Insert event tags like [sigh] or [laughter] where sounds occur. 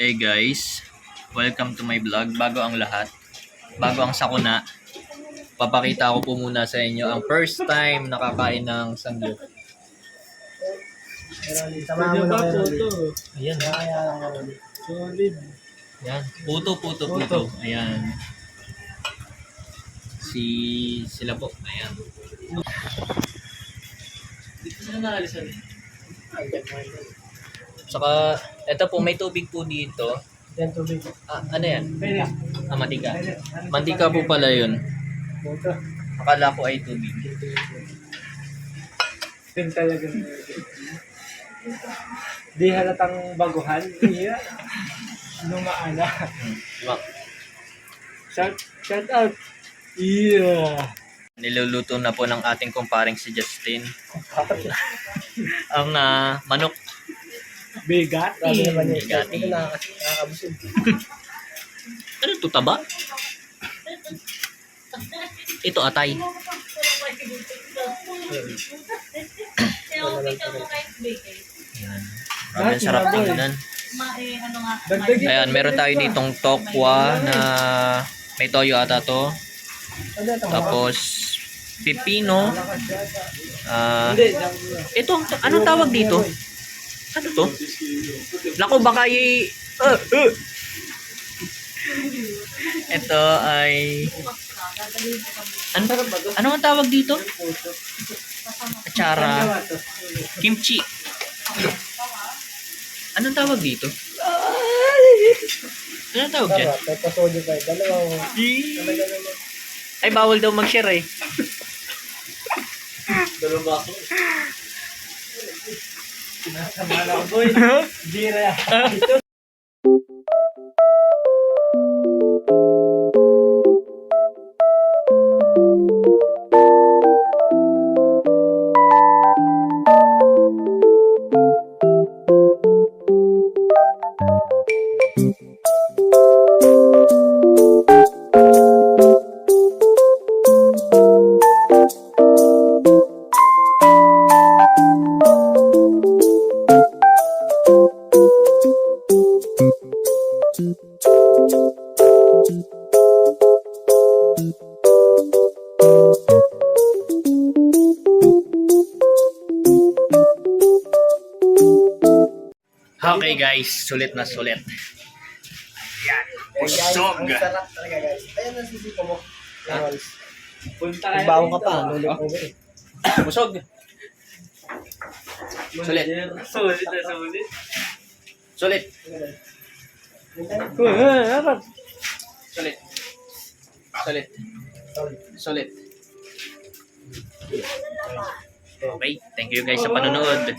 Hey guys, welcome to my vlog. Bago ang lahat, bago ang sakuna, papakita ko po muna sa inyo ang first time nakakain ng sangyup. Ayan, Solid. ayan. Puto, puto, puto. Ayan. Si, sila po. Ayan. Dito sila naalisan. Saka, eto po, may tubig po dito. Yan tubig. Ah, ano yan? Pwede. Ah, mantika. Mantika po pala yun. Buto. Akala ko ay tubig. Pin talaga. Di halatang baguhan. Iya. Lumaana. Diba? Shout, shout out. Iya. Niluluto na po ng ating kumparing si Justin. ang ah, manok. Bigat. Grabe naman yun. Bigat. Ito na, nakakabusog. [laughs] Ano to taba? Ito atay. Ayan. Grabe ang sarap tingnan. Dagdag Ayan, meron tayo ditong tokwa na may toyo ata to. Ano ito? Tapos pipino. Ah, Hindi. ito, anong tawag dito? Ano to? Naku, baka y... Uh, uh. Ito ay... Ano, ano ang tawag dito? Atsara. Kimchi. Anong tawag dito? Anong tawag dyan? Pasodio pa. Naman. Ay, bawal daw mag-share eh. Dalawang baso. Nasama na ako, boy. [laughs] Bira. Ito. Okay guys, sulit na sulit. Yan. Busog. Ang sarap talaga, guys. Ayan ang sisipo mo. Guys. Punta Nagbaho ka pa. Nulit mo eh. Busog. Sulit. Sulit na sulit. Sulit. Sulit. Sulit. Sulit. Okay, thank you guys sa panonood.